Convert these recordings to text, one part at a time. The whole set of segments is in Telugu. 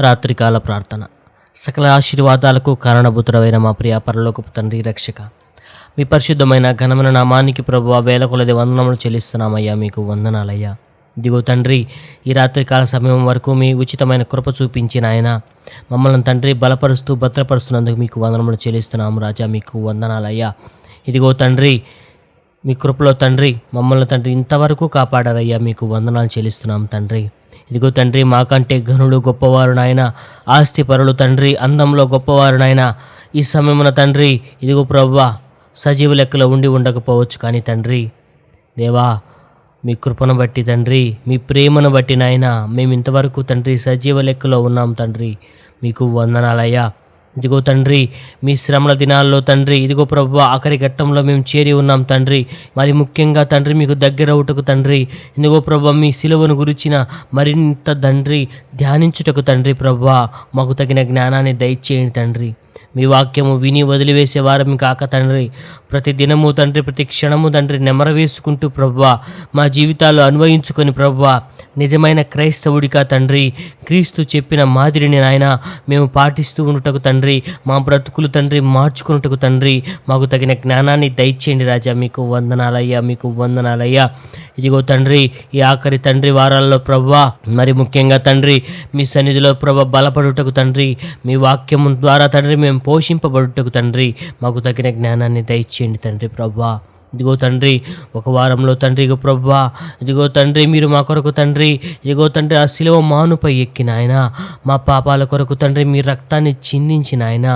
రాత్రికాల ప్రార్థన. సకల ఆశీర్వాదాలకు కారణభూతుడమైన మా ప్రియ పరలోకపు తండ్రి రక్షక. మీ పరిశుద్ధమైన ఘనమైన నామానికి ప్రభు వేల కొలది వందనములు చెల్లిస్తున్నామయ్యా మీకు వందనాలయ్యా. ఇదిగో తండ్రి ఈ రాత్రికాల సమయం వరకు మీ ఉచితమైన కృప చూపించిన ఆయన మమ్మల్ని తండ్రి బలపరుస్తూ భద్రపరుస్తున్నందుకు మీకు వందనములు చెల్లిస్తున్నాము రాజా మీకు వందనాలయ్యా. ఇదిగో తండ్రి మీ కృపలో తండ్రి మమ్మల్ని తండ్రి ఇంతవరకు కాపాడారయ్యా మీకు వందనాలు చెల్లిస్తున్నాం తండ్రి. ఇదిగో తండ్రి మాకంటే ఘనులు గొప్పవారు నాయన. ఆస్తి పరులు తండ్రి అందంలో గొప్పవారు నాయన. ఈ సమయమున తండ్రి ఇదిగో ప్రవ్వ సజీవ లెక్కలో ఉండి ఉండకపోవచ్చు కానీ తండ్రి దేవా మీ కృపను బట్టి తండ్రి మీ ప్రేమను బట్టి నాయన మేము ఇంతవరకు తండ్రి సజీవ లెక్కలో ఉన్నాం తండ్రి. మీకు వందనాలయ్యా. ఇదిగో తండ్రి మీ శ్రమల దినాల్లో తండ్రి ఇదిగో ప్రభు ఆఖరి ఘట్టంలో మేము చేరి ఉన్నాం తండ్రి. మరి ముఖ్యంగా తండ్రి మీకు దగ్గర అవుటకు తండ్రి. ఇదిగో ప్రభు మీ సిలువను గురించిన మరింత తండ్రి ధ్యానించుటకు తండ్రి ప్రభు. మాకు తగిన జ్ఞానాన్ని దయచేయండి తండ్రి. మీ వాక్యము విని వదిలివేసే వారం కాక తండ్రి. ప్రతి దినము తండ్రి ప్రతి క్షణము తండ్రి నెమర వేసుకుంటూ మా జీవితాలు అన్వయించుకొని ప్రవ్వా నిజమైన క్రైస్తవుడిగా తండ్రి క్రీస్తు చెప్పిన మాదిరిని నాయన మేము పాటిస్తూ ఉండుటకు తండ్రి మా బ్రతుకులు తండ్రి మార్చుకున్నటకు తండ్రి మాకు తగిన జ్ఞానాన్ని దయచేయండి రాజా. మీకు వందనాలయ్యా మీకు వందనాలయ్యా. ఇదిగో తండ్రి ఈ ఆఖరి తండ్రి వారాల్లో ప్రభా మరి ముఖ్యంగా తండ్రి మీ సన్నిధిలో ప్రభ బలపడుటకు తండ్రి మీ వాక్యము ద్వారా తండ్రి మేము పోషింపబడుటకు తండ్రి మాకు తగిన జ్ఞానాన్ని దయచేయండి తండ్రి ప్రభా ఇదిగో తండ్రి ఒక వారంలో తండ్రి ఇగో ప్రభా ఇదిగో తండ్రి మీరు మా కొరకు తండ్రి ఇదిగో తండ్రి ఆ శిలువ మానుపై ఎక్కిన ఆయన మా పాపాల కొరకు తండ్రి మీ రక్తాన్ని చిందించిన ఆయన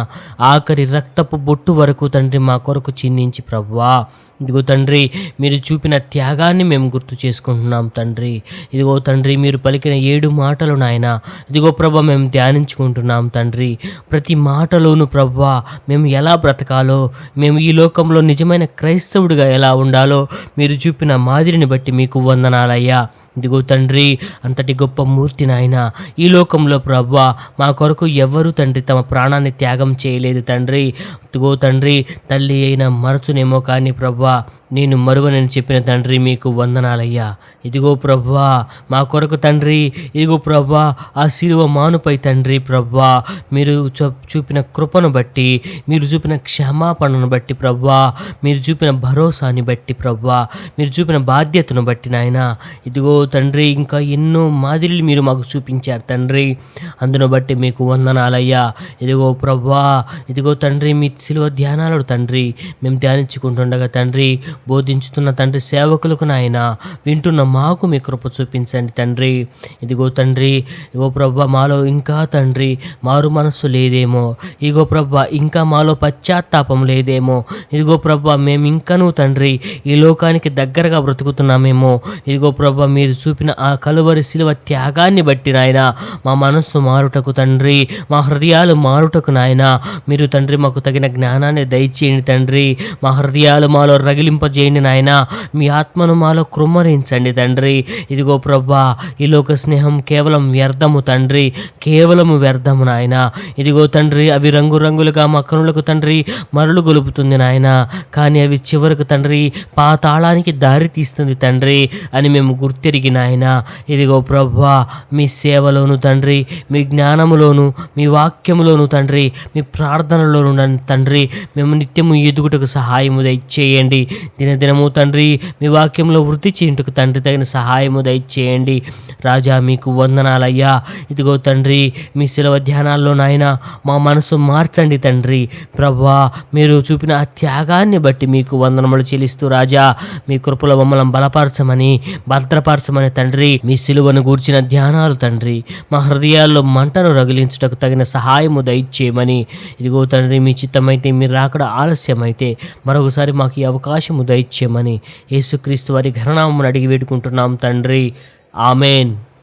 ఆఖరి రక్తపు బొట్టు వరకు తండ్రి మా కొరకు చిందించి ప్రవ్వా ఇదిగో తండ్రి మీరు చూపిన త్యాగాన్ని మేము గుర్తు చేసుకుంటున్నాం తండ్రి. ఇదిగో తండ్రి మీరు పలికిన ఏడు మాటలు నాయన ఇదిగో ప్రభ మేము ధ్యానించుకుంటున్నాం తండ్రి. ప్రతి మాటలోను ప్రవ్వా మేము ఎలా బ్రతకాలో మేము ఈ లోకంలో నిజమైన క్రైస్తవుడిగా ఎలా ఉండాలో మీరు చూపిన మాదిరిని బట్టి మీకు వందనాలయ్యా. ఇదిగో తండ్రి అంతటి గొప్ప మూర్తి నాయన. ఈ లోకంలో ప్రవ్వా మా కొరకు ఎవ్వరు తండ్రి తమ ప్రాణాన్ని త్యాగం చేయలేదు తండ్రి. ఇదిగో తండ్రి తల్లి అయిన మరచునేమో కానీ ప్రవ్వా నేను మరువనని చెప్పిన తండ్రి మీకు వందనాలయ్యా. ఇదిగో ప్రవ్వా మా కొరకు తండ్రి ఇదిగో ప్రభా ఆ శిలువ మానుపై తండ్రి ప్రవ్వా మీరు చూ- చూపిన కృపను బట్టి మీరు చూపిన క్షమాపణను బట్టి ప్రవ్వా మీరు చూపిన భరోసాని బట్టి ప్రవ్వా మీరు చూపిన బాధ్యతను బట్టి నాయన. ఇదిగో తండ్రి ఇంకా ఎన్నో మాదిరిలు మీరు మాకు చూపించారు తండ్రి. అందును బట్టి మీకు వందనాలయ్యా. ఇదిగో ప్రభా ఇదిగో తండ్రి మీ శిలువ ధ్యానాలు తండ్రి. మేము ధ్యానించుకుంటుండగా తండ్రి బోధించుతున్న తండ్రి సేవకులకు నాయన వింటున్న మాకు మీ కృప చూపించండి తండ్రి. ఇదిగో తండ్రి ఇగో ప్రభా మాలో ఇంకా తండ్రి మారు మనస్సు లేదేమో. ఇగో ప్రభా ఇంకా మాలో పశ్చాత్తాపం లేదేమో. ఇదిగో ప్రభా మేము ఇంకనూ తండ్రి ఈ లోకానికి దగ్గరగా బ్రతుకుతున్నామేమో. ఇదిగో ప్రభా మీరు చూపిన ఆ కలువరి శిలువ త్యాగాన్ని బట్టి నాయన మా మనస్సు మారుటకు తండ్రి మా హృదయాలు మారుటకు నాయన. మీరు తండ్రి మాకు తగిన జ్ఞానాన్ని దయచేయండి తండ్రి. మా హృదయాలు మాలో రగిలింప చేయండి నాయన. మీ ఆత్మను మాలో కృమ్మరించండి తండ్రి. ఇదిగో ప్రభా ఈ లోక స్నేహం కేవలం వ్యర్థము తండ్రి. కేవలము వ్యర్థము నాయన. ఇదిగో తండ్రి అవి రంగురంగులుగా మా కనులకు తండ్రి మరలు గొలుపుతుంది నాయన. కానీ అవి చివరకు తండ్రి పాతాళానికి దారి తీస్తుంది తండ్రి అని మేము గుర్తెరిగి నాయన. ఇదిగో ప్రభా మీ సేవలోను తండ్రి మీ జ్ఞానములోను మీ వాక్యములోను తండ్రి మీ ప్రార్థనలోను తండ్రి మేము నిత్యము ఎదుగుటకు సహాయము దయచేయండి. దినదినము తండ్రి మీ వాక్యంలో వృద్ధి చేయుటకు తండ్రి తగిన సహాయము దయచేయండి. రాజా మీకు వందనాలయ్యా. ఇదిగో తండ్రి మీ శిలవ ధ్యానాల్లో నాయన మా మనసు మార్చండి తండ్రి. ప్రభా మీరు చూపిన ఆ త్యాగాన్ని బట్టి మీకు వందనములు చెల్లిస్తూ రాజా మీ కృపలో మమ్మల్ని బలపరచమని భద్రపరచమని తండ్రి మీ సిలువను గూర్చిన ధ్యానాలు తండ్రి మా హృదయాల్లో మంటను రగిలించుటకు తగిన సహాయము దయచేయమని. ఇదిగో తండ్రి మీ చిత్తమైతే మీరు రాకడ ఆలస్యమైతే మరొకసారి మాకు ఈ అవకాశము దయచేయమని యేసుక్రీస్తు వారి ఘననామమును అడిగి వేడుకుంటున్నాం తండ్రి. ఆమెన్.